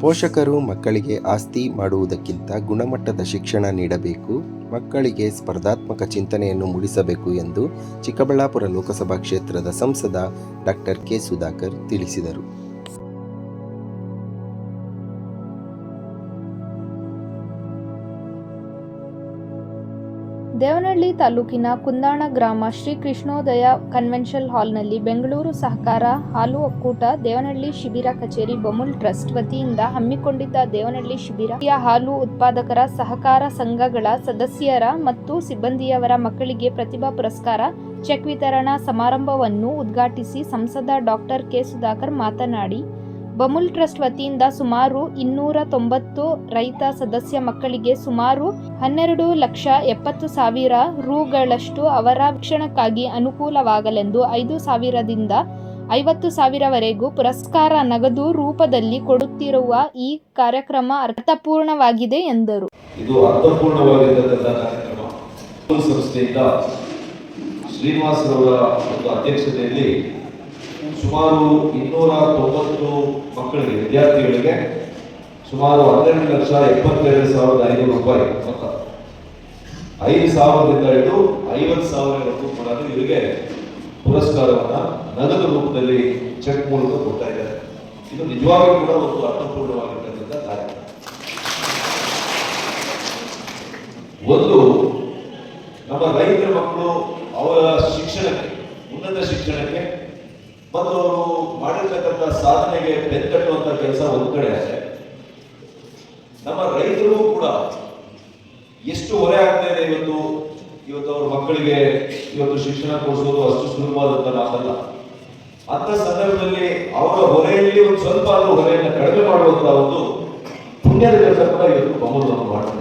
ಪೋಷಕರು ಮಕ್ಕಳಿಗೆ ಆಸ್ತಿ ಮಾಡುವುದಕ್ಕಿಂತ ಗುಣಮಟ್ಟದ ಶಿಕ್ಷಣ ನೀಡಬೇಕು, ಮಕ್ಕಳಿಗೆ ಸ್ಪರ್ಧಾತ್ಮಕ ಚಿಂತನೆಯನ್ನು ಮೂಡಿಸಬೇಕು ಎಂದು ಚಿಕ್ಕಬಳ್ಳಾಪುರ ಲೋಕಸಭಾ ಕ್ಷೇತ್ರದ ಸಂಸದ ಡಾಕ್ಟರ್ ಕೆ ಸುಧಾಕರ್ ತಿಳಿಸಿದರು. ದೇವನಹಳ್ಳಿ ತಾಲೂಕಿನ ಕುಂದಾಣ ಗ್ರಾಮ ಶ್ರೀ ಕೃಷ್ಣೋದಯ ಕನ್ವೆನ್ಷನ್ ಹಾಲ್ನಲ್ಲಿ ಬೆಂಗಳೂರು ಸಹಕಾರ ಹಾಲು ಒಕ್ಕೂಟ ದೇವನಹಳ್ಳಿ ಶಿಬಿರ ಕಚೇರಿ ಬಮುಲ್ ಟ್ರಸ್ಟ್ ವತಿಯಿಂದ ಹಮ್ಮಿಕೊಂಡಿದ್ದ ದೇವನಹಳ್ಳಿ ಶಿಬಿರ ಹಾಲು ಉತ್ಪಾದಕರ ಸಹಕಾರ ಸಂಘಗಳ ಸದಸ್ಯರ ಮತ್ತು ಸಿಬ್ಬಂದಿಯವರ ಮಕ್ಕಳಿಗೆ ಪ್ರತಿಭಾ ಪುರಸ್ಕಾರ, ಚೆಕ್ ವಿತರಣಾ ಸಮಾರಂಭವನ್ನು ಉದ್ಘಾಟಿಸಿ ಸಂಸದ ಡಾಕ್ಟರ್ ಕೆ ಸುಧಾಕರ್ ಮಾತನಾಡಿ ಬಮುಲ್ ಟ್ರಸ್ಟ್ ವತಿಯಿಂದ ಸುಮಾರು ಇನ್ನೂರ ತೊಂಬತ್ತು ರೈತ ಸದಸ್ಯ ಮಕ್ಕಳಿಗೆ ಸುಮಾರು ಹನ್ನೆರಡು ಲಕ್ಷ ಎಪ್ಪತ್ತು ಸಾವಿರ ರೂಗಳಷ್ಟು ಅವರ ಶಿಕ್ಷಣಕ್ಕಾಗಿ ಅನುಕೂಲವಾಗಲೆಂದು ಐದು ಸಾವಿರದಿಂದ ಐವತ್ತು ಸಾವಿರವರೆಗೂ ಪುರಸ್ಕಾರ ನಗದು ರೂಪದಲ್ಲಿ ಕೊಡುತ್ತಿರುವ ಈ ಕಾರ್ಯಕ್ರಮ ಅರ್ಥಪೂರ್ಣವಾಗಿದೆ ಎಂದರು. ಇದು ಶ್ರೀನಿವಾಸರವರ ಒಂದು ಅಧ್ಯಕ್ಷತೆಯಲ್ಲಿ ಸುಮಾರು ಇನ್ನೂರ ತೊಂಬತ್ತು ಮಕ್ಕಳಿಗೆ, ವಿದ್ಯಾರ್ಥಿಗಳಿಗೆ ಸುಮಾರು ಹನ್ನೆರಡು ಲಕ್ಷ ಎಪ್ಪತ್ತೆರಡು ಸಾವಿರದ ಐನೂರು ರೂಪಾಯಿ ಮೊತ್ತ. ಐದು ಸಾವಿರದಿಂದ ಹಿಡಿದು ಐವತ್ತು ಸಾವಿರವರೆಗೂ ಕೂಡ ಇವರಿಗೆ ಪುರಸ್ಕಾರವನ್ನು ನಗದು ರೂಪದಲ್ಲಿ ಚೆಕ್ ಮೂಲಕ ಕೊಡ್ತಾ ಇದ್ದಾರೆ. ಇದು ನಿಜವಾಗ್ಲೂ ಕೂಡ ಒಂದು ಅರ್ಥಪೂರ್ಣವಾಗಿರ್ತಕ್ಕಂಥ ಕಾರ್ಯಕ್ರಮ ಒಂದು, ನಮ್ಮ ರೈತರ ಮಕ್ಕಳು ಅವರ ಶಿಕ್ಷಣಕ್ಕೆ, ಉನ್ನತ ಶಿಕ್ಷಣಕ್ಕೆ ಮತ್ತು ಅವರು ಮಾಡಿರ್ತಕ್ಕಂಥ ಸಾಧನೆಗೆ ಬೆನ್ನಟ್ಟುವಂತ ಕೆಲಸ ಒಂದು ಕಡೆ ಅಷ್ಟೇ ನಮ್ಮ ರೈತರು ಕೂಡ ಎಷ್ಟು ಹೊರೆ ಆಗ್ತಾ ಇದೆ ಇವತ್ತು ಇವತ್ತು ಅವ್ರ ಮಕ್ಕಳಿಗೆ ಇವತ್ತು ಶಿಕ್ಷಣ ಕೊಡಿಸೋದು ಅಷ್ಟು ಸುಲಭವಾದಂತ ಮಾತಲ್ಲ. ಅಂತ ಸಂದರ್ಭದಲ್ಲಿ ಅವರ ಹೊರೆಯಲ್ಲಿ ಒಂದು ಸ್ವಲ್ಪ ಆದ್ರೂ ಹೊರೆಯನ್ನು ಕಡಿಮೆ ಮಾಡುವಂತ ಒಂದು ಪುಣ್ಯದ ಕೆಲಸ ಕೂಡ ಇವತ್ತು ಬೊಮ್ಮಲನ್ನು ಮಾಡ್ತಿದ್ದಾರೆ